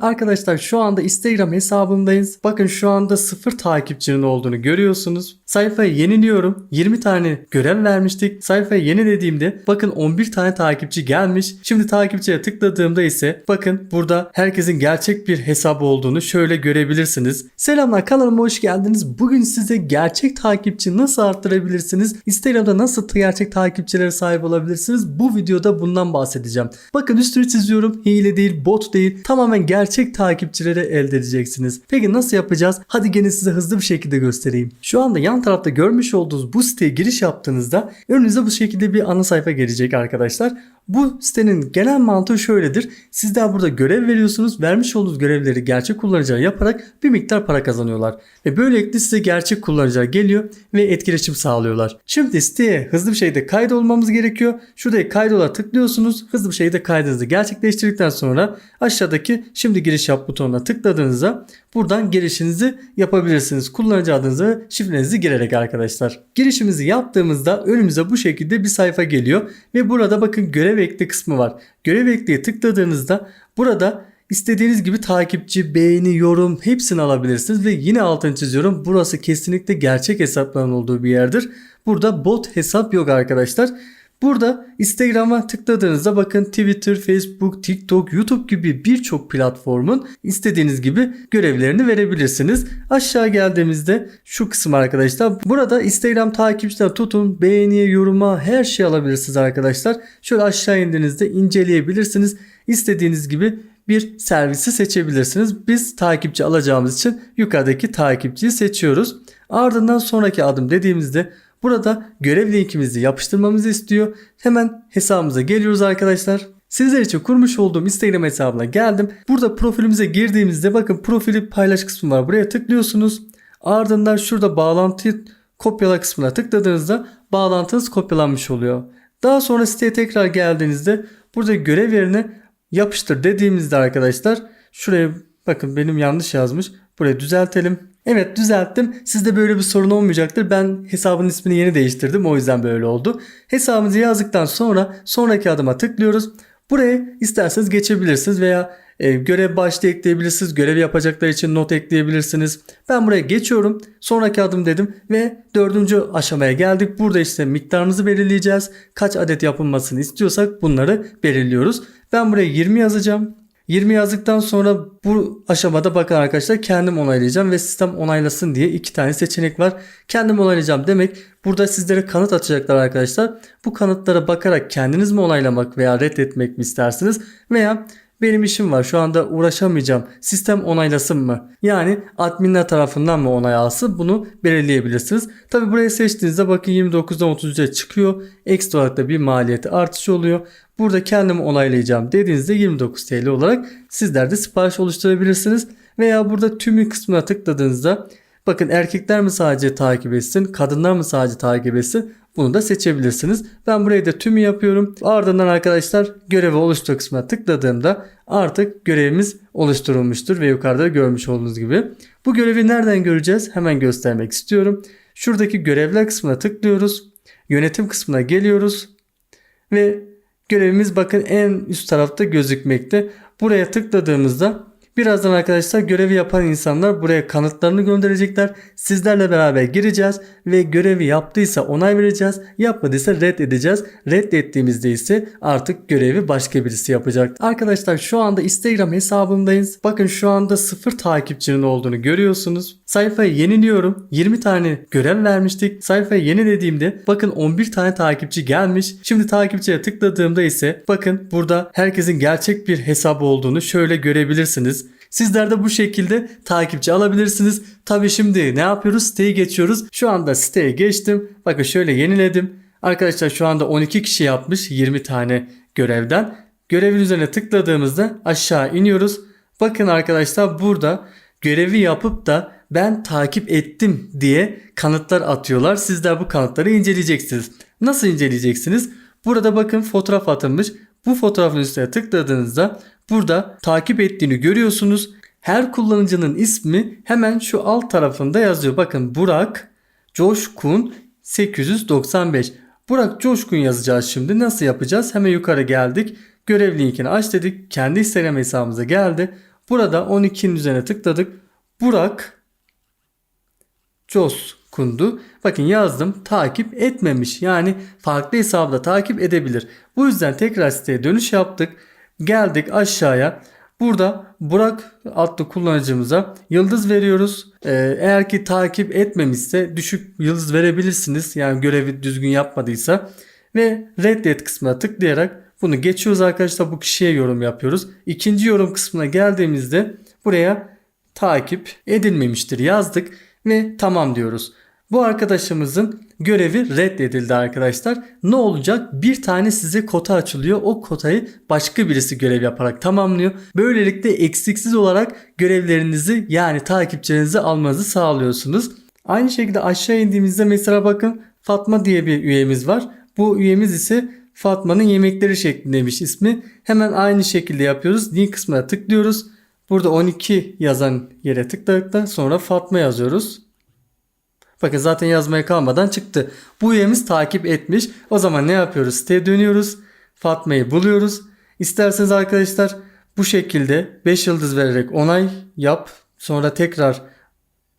Arkadaşlar şu anda Instagram hesabımdayız. Bakın şu anda sıfır takipçinin olduğunu görüyorsunuz. Sayfayı yeniliyorum. 20 tane görev vermiştik. Sayfayı yenilediğimde bakın 11 tane takipçi gelmiş. Şimdi takipçiye tıkladığımda ise bakın burada herkesin gerçek bir hesabı olduğunu şöyle görebilirsiniz. Selamlar kanalıma hoş geldiniz. Bugün size gerçek takipçi nasıl arttırabilirsiniz? Instagram'da nasıl gerçek takipçilere sahip olabilirsiniz? Bu videoda bundan bahsedeceğim. Bakın üstünü çiziyorum. Hile değil, bot değil. Tamamen gerçek takipçileri elde edeceksiniz. Peki nasıl yapacağız? Hadi gelin size hızlı bir şekilde göstereyim. Şu anda yan tarafta görmüş olduğunuz bu siteye giriş yaptığınızda önünüze bu şekilde bir ana sayfa gelecek arkadaşlar. Bu sitenin genel mantığı şöyledir. Sizler burada görev veriyorsunuz. Vermiş olduğunuz görevleri gerçek kullanıcıya yaparak bir miktar para kazanıyorlar. Ve böylelikle size gerçek kullanıcılar geliyor ve etkileşim sağlıyorlar. Şimdi siteye hızlı bir şekilde kaydolmamız gerekiyor. Şuraya kaydola tıklıyorsunuz. Hızlı bir şekilde kaydınızı gerçekleştirdikten sonra aşağıdaki şimdi giriş yap butonuna tıkladığınızda buradan girişinizi yapabilirsiniz. Kullanıcı adınızı ve şifrenizi girerek arkadaşlar. Girişimizi yaptığımızda önümüze bu şekilde bir sayfa geliyor ve burada bakın görev ekle kısmı var. Görev ekleye tıkladığınızda burada istediğiniz gibi takipçi, beğeni, yorum hepsini alabilirsiniz ve yine altını çiziyorum. Burası kesinlikle gerçek hesapların olduğu bir yerdir. Burada bot hesap yok arkadaşlar. Burada Instagram'a tıkladığınızda bakın Twitter, Facebook, TikTok, YouTube gibi birçok platformun istediğiniz gibi görevlerini verebilirsiniz. Aşağı geldiğimizde şu kısım arkadaşlar. Burada Instagram takipçiler tutun, beğeniye, yoruma her şey alabilirsiniz arkadaşlar. Şöyle aşağı indiğinizde inceleyebilirsiniz. İstediğiniz gibi bir servisi seçebilirsiniz. Biz takipçi alacağımız için yukarıdaki takipçiyi seçiyoruz. Ardından sonraki adım dediğimizde Burada görev linkimizi yapıştırmamızı istiyor. Hemen hesabımıza geliyoruz arkadaşlar. Sizler için kurmuş olduğum Instagram hesabına geldim. Burada profilimize girdiğimizde bakın profili paylaş kısmı var. Buraya tıklıyorsunuz. Ardından şurada bağlantıyı kopyala kısmına tıkladığınızda bağlantınız kopyalanmış oluyor. Daha sonra siteye tekrar geldiğinizde burada görev yerine yapıştır dediğimizde arkadaşlar şuraya bakın benim yanlış yazmış. Burayı düzeltelim. Evet düzelttim. Sizde böyle bir sorun olmayacaktır. Ben hesabın ismini yeni değiştirdim. O yüzden böyle oldu. Hesabınızı yazdıktan sonra sonraki adıma tıklıyoruz. Buraya isterseniz geçebilirsiniz veya e, görev başta ekleyebilirsiniz. Görev yapacaklar için not ekleyebilirsiniz. Ben buraya geçiyorum. Sonraki adım dedim ve dördüncü aşamaya geldik. Burada işte miktarımızı belirleyeceğiz. Kaç adet yapılmasını istiyorsak bunları belirliyoruz. Ben buraya 20 yazacağım. 20 yazdıktan sonra bu aşamada bakın arkadaşlar kendim onaylayacağım ve sistem onaylasın diye iki tane seçenek var. Kendim onaylayacağım demek burada sizlere kanıt atacaklar arkadaşlar. Bu kanıtlara bakarak kendiniz mi onaylamak veya reddetmek mi istersiniz veya benim işim var şu anda uğraşamayacağım sistem onaylasın mı? Yani adminler tarafından mı onay alsın bunu belirleyebilirsiniz. Tabi buraya seçtiğinizde bakın 29'dan 33'e çıkıyor. Ekstra olarak da bir maliyeti artış oluyor. Burada kendimi onaylayacağım dediğinizde 29 TL olarak sizler de sipariş oluşturabilirsiniz. Veya burada tümü kısmına tıkladığınızda bakın erkekler mi sadece takip etsin, kadınlar mı sadece takip etsin bunu da seçebilirsiniz. Ben burayı da tümü yapıyorum. Ardından arkadaşlar görevi oluştur kısmına tıkladığımda artık görevimiz oluşturulmuştur ve yukarıda görmüş olduğunuz gibi. Bu görevi nereden göreceğiz? Hemen göstermek istiyorum. Şuradaki görevler kısmına tıklıyoruz. Yönetim kısmına geliyoruz. Ve görevimiz bakın en üst tarafta gözükmekte. Buraya tıkladığımızda Birazdan arkadaşlar görevi yapan insanlar buraya kanıtlarını gönderecekler. Sizlerle beraber gireceğiz ve görevi yaptıysa onay vereceğiz. Yapmadıysa red edeceğiz. Reddettiğimizde ise artık görevi başka birisi yapacak. Arkadaşlar şu anda Instagram hesabımdayız. Bakın şu anda sıfır takipçinin olduğunu görüyorsunuz. Sayfayı yeniliyorum. 20 tane görev vermiştik. Sayfayı yenilediğimde bakın 11 tane takipçi gelmiş. Şimdi takipçiye tıkladığımda ise bakın burada herkesin gerçek bir hesabı olduğunu şöyle görebilirsiniz. Sizler de bu şekilde takipçi alabilirsiniz. Tabi şimdi ne yapıyoruz? Siteye geçiyoruz. Şu anda siteye geçtim. Bakın şöyle yeniledim. Arkadaşlar şu anda 12 kişi yapmış 20 tane görevden. Görevin üzerine tıkladığımızda aşağı iniyoruz. Bakın arkadaşlar burada görevi yapıp da ben takip ettim diye kanıtlar atıyorlar. Sizler bu kanıtları inceleyeceksiniz. Nasıl inceleyeceksiniz? Burada bakın fotoğraf atılmış. Bu fotoğrafın üstüne tıkladığınızda burada takip ettiğini görüyorsunuz. Her kullanıcının ismi hemen şu alt tarafında yazıyor. Bakın Burak Coşkun 895. Burak Coşkun yazacağız şimdi. Nasıl yapacağız? Hemen yukarı geldik. Görev linkini aç dedik. Kendi Instagram hesabımıza geldi. Burada 12'nin üzerine tıkladık. Burak Coskundu. Bakın yazdım takip etmemiş. Yani farklı hesabı da takip edebilir. Bu yüzden tekrar siteye dönüş yaptık. Geldik aşağıya. Burada Burak adlı kullanıcımıza yıldız veriyoruz. Ee, eğer ki takip etmemişse düşük yıldız verebilirsiniz. Yani görevi düzgün yapmadıysa. Ve reddet kısmına tıklayarak bunu geçiyoruz arkadaşlar. Bu kişiye yorum yapıyoruz. İkinci yorum kısmına geldiğimizde buraya takip edilmemiştir yazdık ve tamam diyoruz. Bu arkadaşımızın görevi reddedildi arkadaşlar. Ne olacak? Bir tane size kota açılıyor. O kotayı başka birisi görev yaparak tamamlıyor. Böylelikle eksiksiz olarak görevlerinizi yani takipçilerinizi almanızı sağlıyorsunuz. Aynı şekilde aşağı indiğimizde mesela bakın Fatma diye bir üyemiz var. Bu üyemiz ise Fatma'nın yemekleri şeklindeymiş ismi. Hemen aynı şekilde yapıyoruz. Link kısmına tıklıyoruz. Burada 12 yazan yere tıkladıktan sonra Fatma yazıyoruz. Bakın zaten yazmaya kalmadan çıktı. Bu üyemiz takip etmiş. O zaman ne yapıyoruz? Siteye dönüyoruz. Fatma'yı buluyoruz. İsterseniz arkadaşlar bu şekilde 5 yıldız vererek onay yap. Sonra tekrar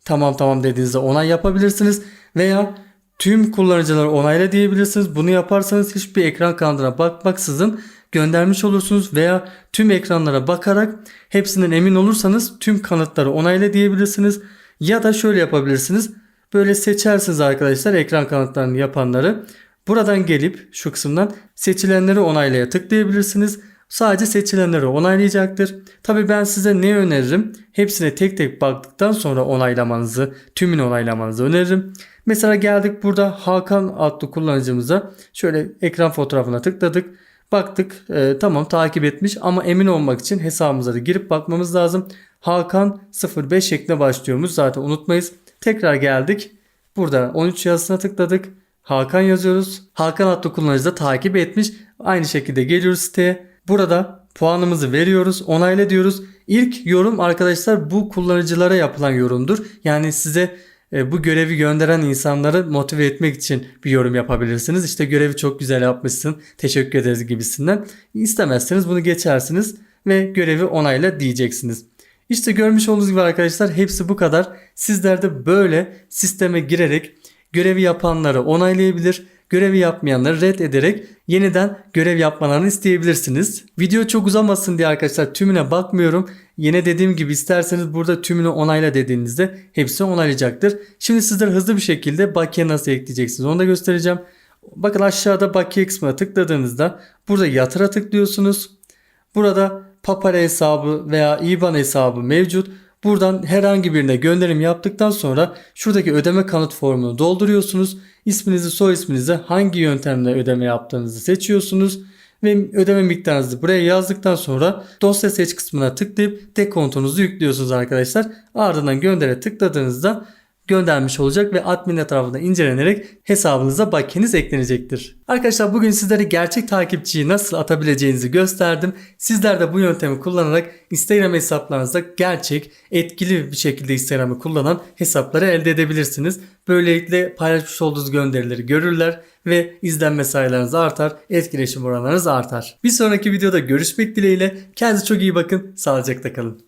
tamam tamam dediğinizde onay yapabilirsiniz. Veya tüm kullanıcıları onayla diyebilirsiniz. Bunu yaparsanız hiçbir ekran kanalına bakmaksızın göndermiş olursunuz veya tüm ekranlara bakarak hepsinden emin olursanız tüm kanıtları onayla diyebilirsiniz. Ya da şöyle yapabilirsiniz. Böyle seçersiniz arkadaşlar ekran kanıtlarını yapanları. Buradan gelip şu kısımdan seçilenleri onaylaya tıklayabilirsiniz. Sadece seçilenleri onaylayacaktır. Tabi ben size ne öneririm? Hepsine tek tek baktıktan sonra onaylamanızı, tümünü onaylamanızı öneririm. Mesela geldik burada Hakan adlı kullanıcımıza şöyle ekran fotoğrafına tıkladık. Baktık e, tamam takip etmiş ama emin olmak için hesabımıza da girip bakmamız lazım. Hakan 05 şeklinde başlıyormuş zaten unutmayız. Tekrar geldik. Burada 13 yazısına tıkladık. Hakan yazıyoruz. Hakan adlı kullanıcı da takip etmiş. Aynı şekilde geliyoruz siteye. Burada puanımızı veriyoruz. Onayla diyoruz. İlk yorum arkadaşlar bu kullanıcılara yapılan yorumdur. Yani size e, bu görevi gönderen insanları motive etmek için bir yorum yapabilirsiniz. İşte görevi çok güzel yapmışsın. Teşekkür ederiz gibisinden. İstemezseniz bunu geçersiniz ve görevi onayla diyeceksiniz. İşte görmüş olduğunuz gibi arkadaşlar hepsi bu kadar. Sizler de böyle sisteme girerek görevi yapanları onaylayabilir, görevi yapmayanları red ederek yeniden görev yapmalarını isteyebilirsiniz. Video çok uzamasın diye arkadaşlar tümüne bakmıyorum. Yine dediğim gibi isterseniz burada tümünü onayla dediğinizde hepsi onaylayacaktır. Şimdi sizler hızlı bir şekilde bakiye nasıl ekleyeceksiniz onu da göstereceğim. Bakın aşağıda bakiye kısmına tıkladığınızda burada yatıra tıklıyorsunuz. Burada Papara hesabı veya IBAN hesabı mevcut. Buradan herhangi birine gönderim yaptıktan sonra şuradaki ödeme kanıt formunu dolduruyorsunuz. İsminizi, soy isminizi, hangi yöntemle ödeme yaptığınızı seçiyorsunuz ve ödeme miktarınızı buraya yazdıktan sonra dosya seç kısmına tıklayıp dekontonuzu yüklüyorsunuz arkadaşlar. Ardından göndere tıkladığınızda göndermiş olacak ve adminler tarafından incelenerek hesabınıza bakiyeniz eklenecektir. Arkadaşlar bugün sizlere gerçek takipçiyi nasıl atabileceğinizi gösterdim. Sizler de bu yöntemi kullanarak Instagram hesaplarınızda gerçek, etkili bir şekilde Instagram'ı kullanan hesapları elde edebilirsiniz. Böylelikle paylaşmış olduğunuz gönderileri görürler ve izlenme sayılarınız artar, etkileşim oranlarınız artar. Bir sonraki videoda görüşmek dileğiyle. Kendinize çok iyi bakın, sağlıcakla kalın.